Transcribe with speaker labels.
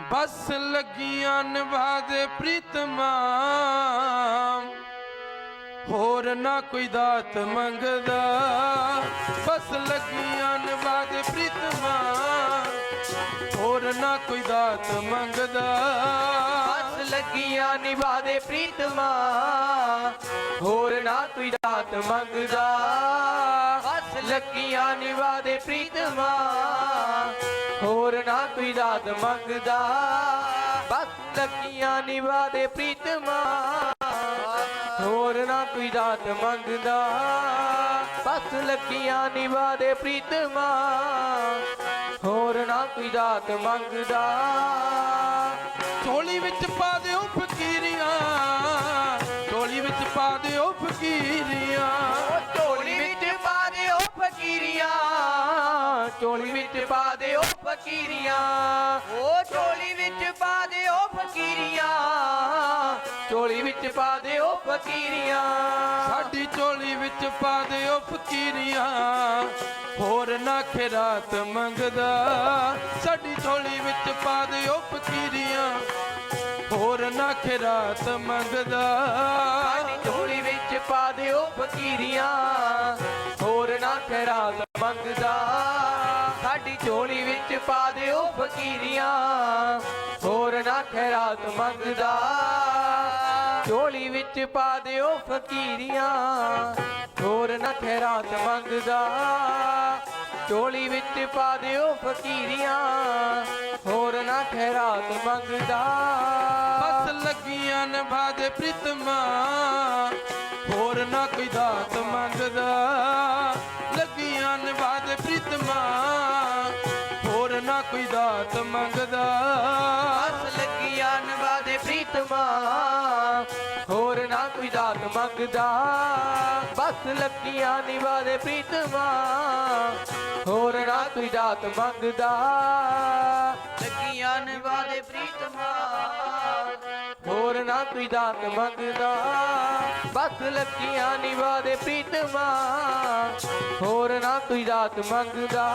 Speaker 1: ਬਸ ਲੱਗੀਆਂ ਨਿਭਾ ਦੇ ਪ੍ਰੀਤਮਾ। ਹੋਰ ਨਾ ਕੋਈ ਦਾਤ ਮੰਗਦਾ। ਬਸ ਲੱਗੀਆਂ ਨਿਭਾ ਦੇ ਪ੍ਰੀਤਮਾ। ਹੋਰ ਨਾ ਕੋਈ ਦਾਤ ਮੰਗਦਾ।
Speaker 2: ਹੱਥ ਲੱਗੀਆਂ ਨਿਭਾ ਦੇ ਪ੍ਰੀਤਮਾ। ਹੋਰ ਨਾ ਕੋਈ ਦਾਤ ਮੰਗਦਾ। ਹੱਥ ਲੱਗੀਆਂ ਨਿਭਾ ਦੇ ਪ੍ਰੀਤਮਾ। ਹੋਰ ਨਾ ਕੋਈ ਦਾਤ ਮੰਗਦਾ। ਬਸ ਲੱਗੀਆਂ ਨਿਭਾ ਦੇ ਪ੍ਰੀਤਮਾ ਹੋਰ ਨਾ ਕੋਈ ਦਾਤ ਮੰਗਦਾ। ਬਸ ਲੱਗੀਆਂ ਨਿਭਾ ਦੇ ਪ੍ਰੀਤਮਾ ਹੋਰ ਨਾ ਕੋਈ ਦਾਤ ਮੰਗਦਾ।
Speaker 1: ਝੋਲੀ ਵਿੱਚ ਪਾ ਦਿਓ ਫਕੀਰੀਆਂ। ਝੋਲੀ ਵਿੱਚ ਪਾ ਦਿਓ ਫਕੀਰੀਆਂ।
Speaker 2: ਝੋਲੀ ਵਿੱਚ ਪਾ ਦਿਓ ਫਕੀਰੀਆਂ। ਉਹ ਝੋਲੀ ਵਿੱਚ ਪਾ ਦਿਓ ਫਕੀਰੀਆਂ। ਝੋਲੀ ਵਿੱਚ ਪਾ ਦਿਓ ਫਕੀਰੀਆਂ।
Speaker 1: ਸਾਡੀ ਝੋਲੀ ਵਿੱਚ ਪਾ ਦਿਓ ਫਕੀਰੀਆਂ। ਹੋਰ ਨਾ ਖਿਰਾਤ ਮੰਗਦਾ। ਸਾਡੀ ਝੋਲੀ ਵਿੱਚ ਪਾ ਦਿਓ ਫਕੀਰੀਆਂ। ਹੋਰ ਨਾ ਖਿਰਾਤ ਮੰਗਦਾ।
Speaker 2: ਸਾਡੀ ਝੋਲੀ ਵਿੱਚ ਪਾ ਦਿਓ ਫਕੀਰੀਆਂ। ਹੋਰ ਨਾ ਖੈਰਾਤ ਮੰਗਦਾ। ਸਾਡੀ ਝੋਲੀ ਵਿੱਚ ਪਾ ਦਿਓ ਫਕੀਰੀਆਂ। ਹੋਰ ਨਾ ਖੈਰਾਤ ਮੰਗਦਾ। ਝੋਲੀ ਵਿੱਚ ਪਾ ਦਿਓ ਫਕੀਰੀਆਂ। ਹੋਰ ਨਾ ਖੈਰਾਤ ਮੰਗਦਾ। ਝੋਲੀ ਵਿੱਚ ਪਾ ਦਿਓ ਫਕੀਰੀਆਂ। ਹੋਰ ਨਾ ਖੈਰਾਤ ਮੰਗਦਾ।
Speaker 1: ਬਸ ਲੱਗੀਆਂ ਨਿਭਾ ਦੇ ਪ੍ਰੀਤਮਾ। ਹੋਰ ਨਾ ਕੋਈ ਦਾਤ ਮੰਗਦਾ। ਲੱਗੀਆਂ ਨਿਭਾ ਦੇ ਪ੍ਰੀਤਮਾ। ਨਾ ਕੋਈ ਦਾਤ ਮੰਗਦਾ।
Speaker 2: ਹੱਥ ਲੱਗੀਆਂ ਨਵਾ ਦੇ ਪ੍ਰੀਤਮਾ, ਹੋਰ ਨਾ ਕੋਈ ਦਾਤ ਮੰਗਦਾ। ਬਸ ਲੱਗੀਆਂ ਨਿਵਾ ਦੇ ਪ੍ਰੀਤਮਾ, ਹੋਰ ਨਾ ਕੋਈ ਦਾਤ ਮੰਗਦਾ। ਲੱਗੀਆਂ ਨਿਵਾ ਦੇ ਪ੍ਰੀਤਮਾ, ਹੋਰ ਨਾ ਕੋਈ ਦਾਤ ਮੰਗਦਾ। ਬਸ ਲੱਗੀਆਂ ਨਿਵਾ ਦੇ ਪ੍ਰੀਤਮਾ, ਹੋਰ ਨਾ ਕੋਈ ਦਾਤ ਮੰਗਦਾ।